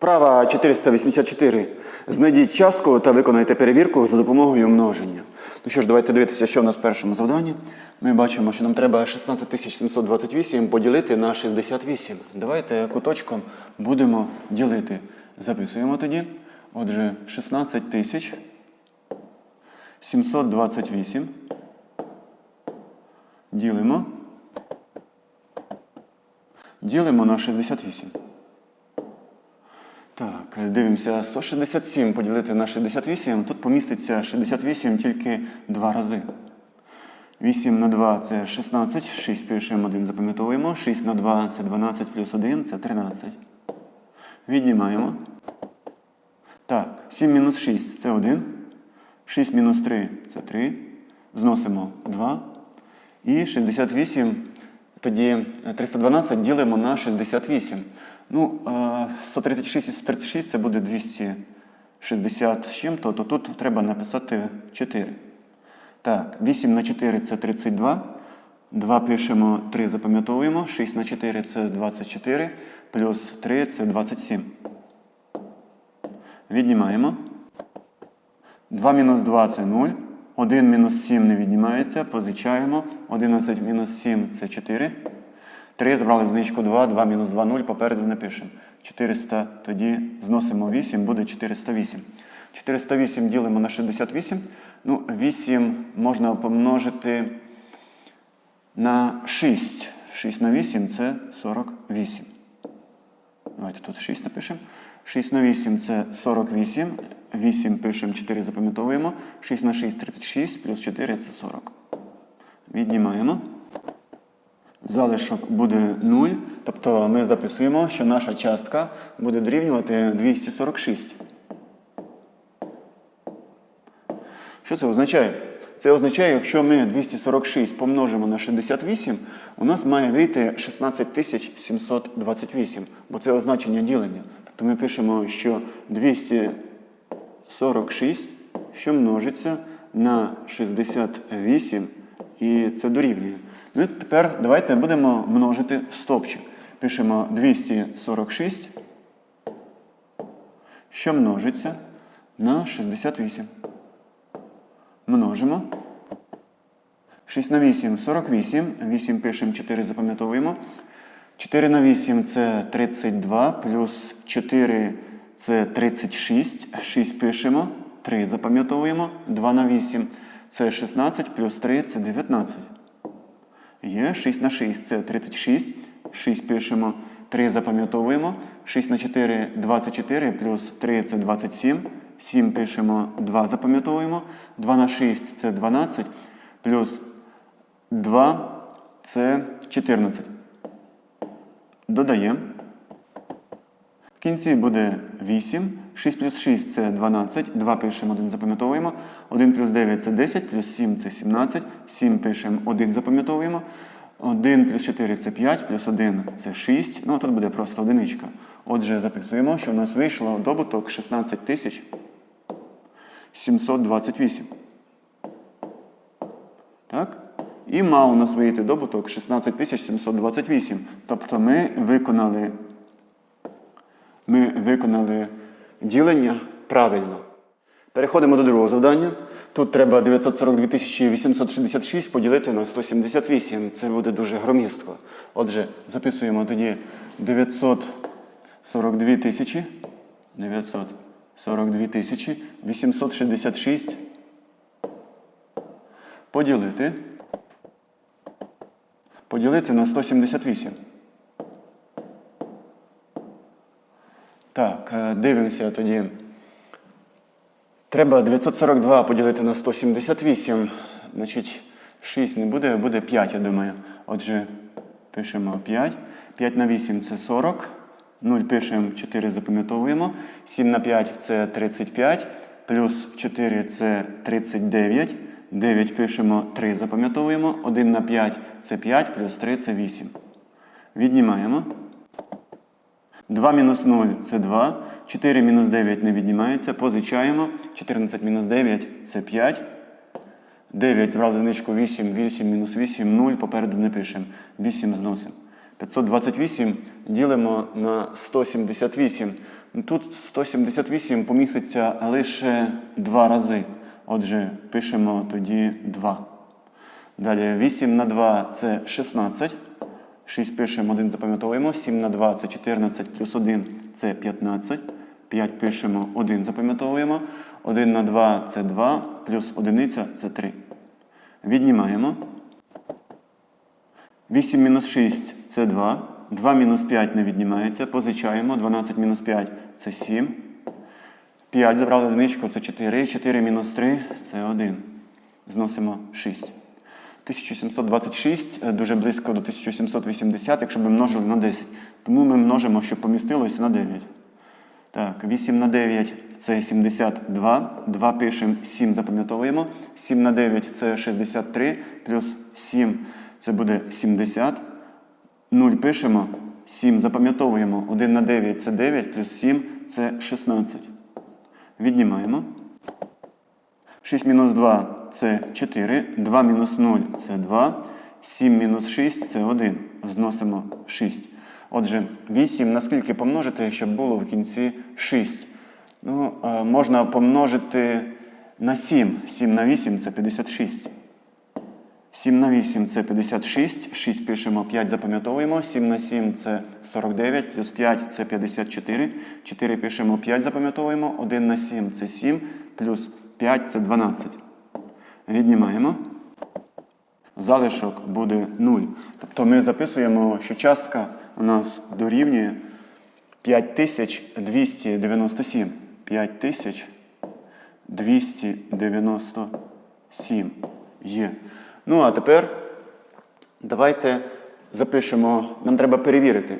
Вправа 484. Знайдіть частку та виконайте перевірку за допомогою множення. Ну що ж, давайте дивитися, що в нас в першому завданні. Ми бачимо, що нам треба 16728 поділити на 68. Давайте куточком будемо ділити. Записуємо тоді. Отже, 16 728. Ділимо. Ділимо на 68. Дивимося, 167 поділити на 68. Тут поміститься 68 тільки два рази. 8 на 2 це 16, 6 пишемо, 1 запам'ятовуємо. 6 на 2 це 12 плюс 1 це 13. Віднімаємо. Так, 7 мінус 6 це 1. 6 мінус 3 це 3. Зносимо 2. І 68, тоді 312 ділимо на 68. Ну, е, 136 і 136 це буде 260 з чим-то, то тут треба написати 4. Так, 8 на 4 це 32. 2 пишемо, 3 запам'ятовуємо. 6 на 4 це 24. Плюс 3 це 27. Віднімаємо. 2 мінус 2 це 0. 1 мінус 7 не віднімається. Позичаємо. 11 мінус 7 це 4. 3 забрали одиничку 2, 2 мінус 2, 0. Попереду не пишемо. 400 тоді зносимо 8, буде 408. 408 ділимо на 68. Ну, 8 можна помножити на 6. 6 на 8 це 48. Давайте тут 6 напишемо. 6 на 8 це 48. 8 пишемо, 4 запам'ятовуємо. 6 на 6 36, плюс 4 це 40. Віднімаємо. Залишок буде 0. Тобто ми записуємо, що наша частка буде дорівнювати 246. Що це означає? Це означає, якщо ми 246 помножимо на 68, у нас має вийти 16728, бо це означення ділення. Тобто ми пишемо, що 246, що множиться на 68, і це дорівнює. Ну і тепер давайте будемо множити стопчик. Пишемо 246, що множиться на 68. Множимо. 6 на 8 48. 8 пишемо, 4 запам'ятовуємо. 4 на 8 це 32, плюс 4 це 36. 6 пишемо, 3 запам'ятовуємо. 2 на 8 це 16, плюс 3 це 19. Є 6 на 6 це 36. 6 пишемо, 3 запам'ятовуємо. 6 на 4 24, плюс 3 це 27. 7 пишемо, 2 запам'ятовуємо. 2 на 6 це 12, плюс 2 це 14. Додаємо. В кінці буде 8. 6 плюс 6 це 12. 2 пишемо, 1 запам'ятовуємо. 1 плюс 9 це 10, плюс 7 це 17. 7 пишемо, 1 запам'ятовуємо. 1 плюс 4 це 5, плюс 1 це 6. Ну, тут буде просто одиничка. Отже, записуємо, що в нас вийшло добуток 16 тисяч 728. Так? І мав у нас вийти добуток 16 728. Тобто ми виконали, ми виконали ділення правильно. Переходимо до другого завдання. Тут треба 942 866 поділити на 178. Це буде дуже громістко. Отже, записуємо тоді 942 тисячі. 942 тисячі 866 поділити. Поділити на 178. Так, е, дивимося тоді. Треба 942 поділити на 178. Значить, 6 не буде, буде 5, я думаю. Отже, пишемо 5. 5 на 8 це 40. 0 пишемо, 4 запам'ятовуємо. 7 на 5 це 35. Плюс 4 це 39. 9 пишемо, 3 запам'ятовуємо. 1 на 5 це 5, плюс 3 це 8. Віднімаємо. 2 мінус 0 це 2. 4 мінус 9 не віднімається. Позичаємо. 14 мінус 9 це 5. 9 збрали одиничку 8, 8 мінус 8, 0. Попереду не пишемо. 8 зносимо. 528 ділимо на 178. Ну, Тут 178 поміститься лише два рази. Отже, пишемо тоді 2. Далі 8 на 2 це 16. 6 пишемо, 1 запам'ятовуємо. 7 на 2 це 14 плюс 1 це 15. 5 пишемо, 1 запам'ятовуємо. 1 на 2 це 2, плюс 1 це 3. Віднімаємо. 8 мінус 6 це 2. 2 мінус 5 не віднімається. Позичаємо. 12 мінус 5 це 7. 5 забрали одиничку, це 4. 4 мінус 3 це 1. Зносимо 6. 1726 е, дуже близько до 1780, якщо ми множили на 10. Тому ми множимо, щоб помістилося на 9. Так, 8 на 9 це 72. 2 пишемо, 7 запам'ятовуємо. 7 на 9 це 63, плюс 7 це буде 70. 0 пишемо, 7 запам'ятовуємо. 1 на 9 це 9, плюс 7 це 16. Віднімаємо. 6 мінус 2 це 4, 2 мінус 0 це 2, 7 мінус 6 це 1. Зносимо 6. Отже, 8 на скільки помножити, щоб було в кінці 6? Ну, е, можна помножити на 7. 7 на 8 це 56. 7 на 8 це 56, 6 пишемо, 5 запам'ятовуємо, 7 на 7 це 49, плюс 5 це 54, 4 пишемо, 5 запам'ятовуємо, 1 на 7 це 7, плюс 5 це 12. Віднімаємо. Залишок буде 0. Тобто ми записуємо, що частка у нас дорівнює 5297. 5297 є. Ну, а тепер давайте запишемо, нам треба перевірити.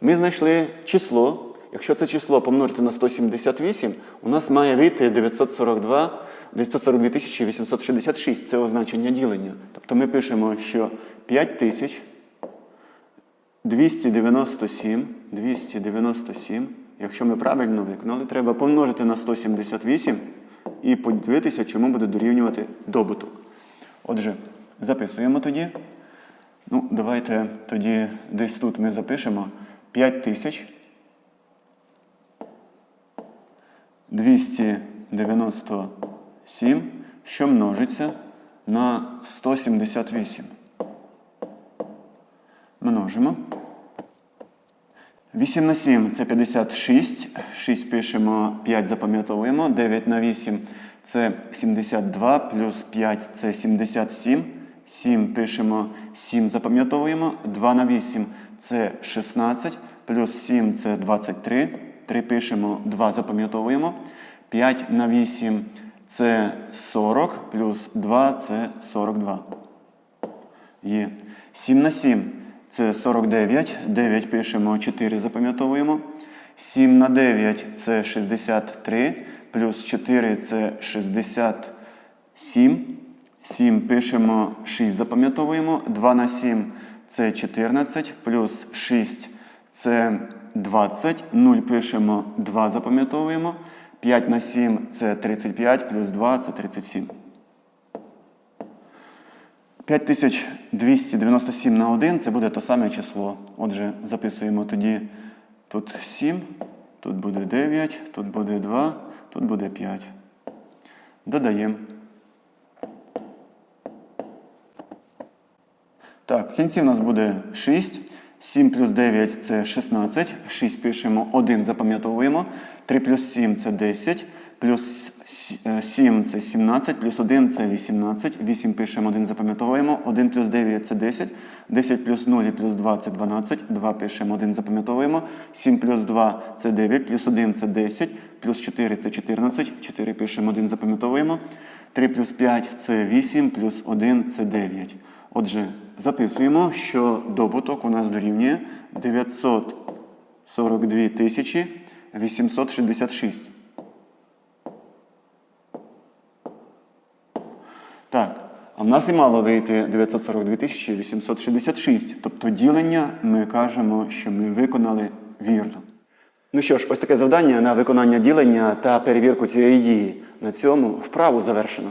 Ми знайшли число. Якщо це число помножити на 178, у нас має вийти 942 942 866. Це означення ділення. Тобто ми пишемо, що 5297, 297, якщо ми правильно виконали, треба помножити на 178 і подивитися, чому буде дорівнювати добуток. Отже, записуємо тоді. Ну, давайте тоді десь тут ми запишемо 5000 297, що множиться на 178. Множимо. 8 на 7 це 56. 6 пишемо, 5 запам'ятовуємо. 9 на 8 це 72, плюс 5 це 77. 7 пишемо, 7 запам'ятовуємо. 2 на 8 це 16, плюс 7 це 23. 3 пишемо, 2 запам'ятовуємо. 5 на 8 це 40, плюс 2 це 42. Є. 7 на 7 це 49. 9 пишемо, 4 запам'ятовуємо. 7 на 9 це 63, плюс 4 це 67. 7 пишемо, 6 запам'ятовуємо. 2 на 7 це 14, плюс 6 це 20. 0 пишемо, 2 запам'ятовуємо. 5 на 7 це 35, плюс 2 це 37. 5297 на 1 це буде те саме число. Отже, записуємо тоді тут 7, тут буде 9, тут буде 2, тут буде 5. Додаємо. Так, в кінці в нас буде 6. 7 плюс 9 це 16. 6 пишемо, 1 запам'ятовуємо. 3 плюс 7 це 10. Плюс 7 це 17, плюс 1 це 18. 8 пишемо, 1 запам'ятовуємо. 1 плюс 9 це 10. 10 плюс 0 і плюс 2 це 12. 2 пишемо, 1 запам'ятовуємо. 7 плюс 2 це 9, плюс 1 це 10, плюс 4 це 14. 4 пишемо, 1 запам'ятовуємо. 3 плюс 5 це 8, плюс 1 це 9. Отже, записуємо, що добуток у нас дорівнює 942 тисячі 866. Так, а в нас і мало вийти 942 тисячі 866. Тобто ділення ми кажемо, що ми виконали вірно. Ну що ж, ось таке завдання на виконання ділення та перевірку цієї дії. На цьому вправу завершено.